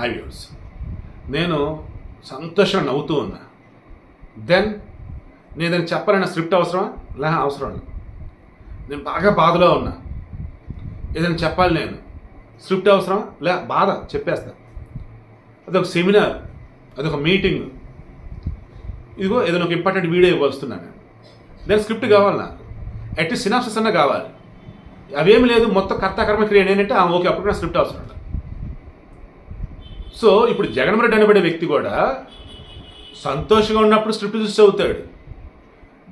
High viewers నేను సంతోషంగా నవ్వుతూ ఉన్నా. దెన్ నేను దానికి చెప్పాలన్న స్క్రిప్ట్ అవసరమా? లే అవసరం లేదు. నేను బాగా బాధలో ఉన్నా. ఏదైనా చెప్పాలి నేను. స్క్రిప్ట్ అవసరమా? లే బాధ చెప్పేస్తా. అదొక సెమినార్ అదొక మీటింగ్ ఇదిగో ఏదైనా ఒక ఇంపార్టెంట్ వీడియో ఇవ్వస్తున్నాను నేను. స్క్రిప్ట్ కావాలి నాకు. అట్లీస్ట్ సినాప్సిస్ అన్న కావాలి. అవేమి లేదు మొత్తం కర్త కర్మ క్రియ ఏంటంటే ఓకే అప్పుడు నా స్క్రిప్ట్ అవసరం లేదు. సో ఇప్పుడు జగన్ రెడ్డి అనబడే వ్యక్తి కూడా సంతోషంగా ఉన్నప్పుడు స్క్రిప్ట్ చూసి చదువుతాడు.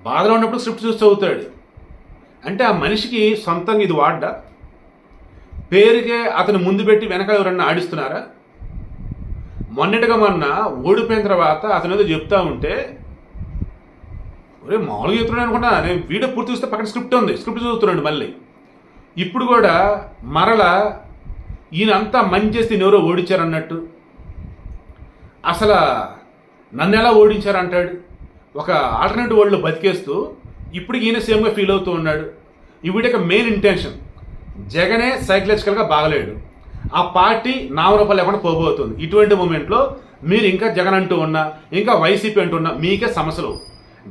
బాధలో ఉన్నప్పుడు స్క్రిప్ట్ చూసి చదువుతాడు. అంటే ఆ మనిషికి సొంతంగా ఇది వాడ్డా? పేరుకే అతను ముందు పెట్టి వెనక ఎవరన్నా ఆడిస్తున్నారా? మొన్నటిగా మొన్న ఓడిపోయిన తర్వాత అతను ఏదో చెప్తా ఉంటే ఒరే మామూలుగా చెప్తున్నాడు అనుకున్నా నేను వీడియో పూర్తి చూస్తే పక్కన స్క్రిప్ట్ ఉంది. స్క్రిప్ట్ చదువుతున్నాడు మళ్ళీ. ఇప్పుడు కూడా మరల ఈయనంతా మంచి చేస్తే ఎవరో ఓడించారన్నట్టు. అసలు నన్ను ఎలా ఓడించారు అంటాడు ఒక ఆల్టర్నేటివ్ వరల్డ్లో బతికేస్తూ ఇప్పుడు ఈయన సేమ్గా ఫీల్ అవుతూ ఉన్నాడు. ఈ వీడియో మెయిన్ ఇంటెన్షన్ జగనే సైకలాజికల్గా బాగలేడు. ఆ పార్టీ నామరూపాలు లేకుండా పోబోతుంది. ఇటువంటి మూమెంట్లో మీరు ఇంకా జగన్ అంటూ ఉన్నా ఇంకా వైసీపీ అంటూ ఉన్నా మీకే సమస్యలు.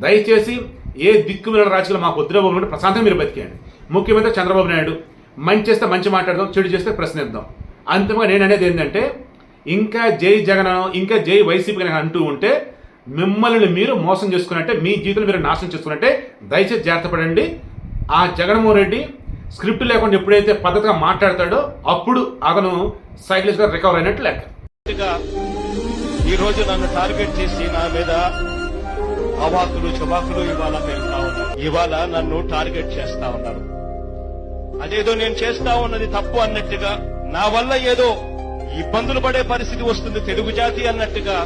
దయచేసి ఏ దిక్కు మీద రాజకీయాలు మాకు వద్దురా బాబు ప్రశాంతంగా మీరు బతికేయండి. ముఖ్యమంత్రి చంద్రబాబు నాయుడు మంచి చేస్తే మంచి మాట్లాడదాం చెడు చేస్తే ప్రశ్నిద్దాం. అంతిమంగా నేను అనేది ఏంటంటే ఇంకా జై జగన్ ఇంకా జై వైసీపీ కనుక అంటూ ఉంటే మిమ్మల్ని మీరు మోసం చేసుకున్నట్టే మీ జీవితం మీరు నాశనం చేసుకున్నట్టే దయచేసి జాగ్రత్త పడండి. ఆ జగన్మోహన్ రెడ్డి స్క్రిప్ట్ లేకుండా ఎప్పుడైతే పద్ధతిగా మాట్లాడతాడో అప్పుడు అతను సైకిలిస్ట్గా రికవర్ అయినట్టు లెక్క. ఈ రోజు నన్ను టార్గెట్ చేసి నా మీద అవాకులు చవాకులు ఇవాళ ఉన్నారు ఇవాళ నన్ను టార్గెట్ చేస్తా ఉన్నారు. అదేదో నేను చేస్తా ఉన్నది తప్పు అన్నట్టుగా నా వల్ల ఏదో ఇబ్బందులు పడే పరిస్థితి వస్తుంది తెలుగు జాతి అన్నట్టుగా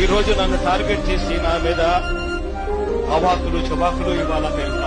ఈ రోజు నన్ను టార్గెట్ చేసి నా మీద అవాకులు చవాకులు ఇవాళ పెడతా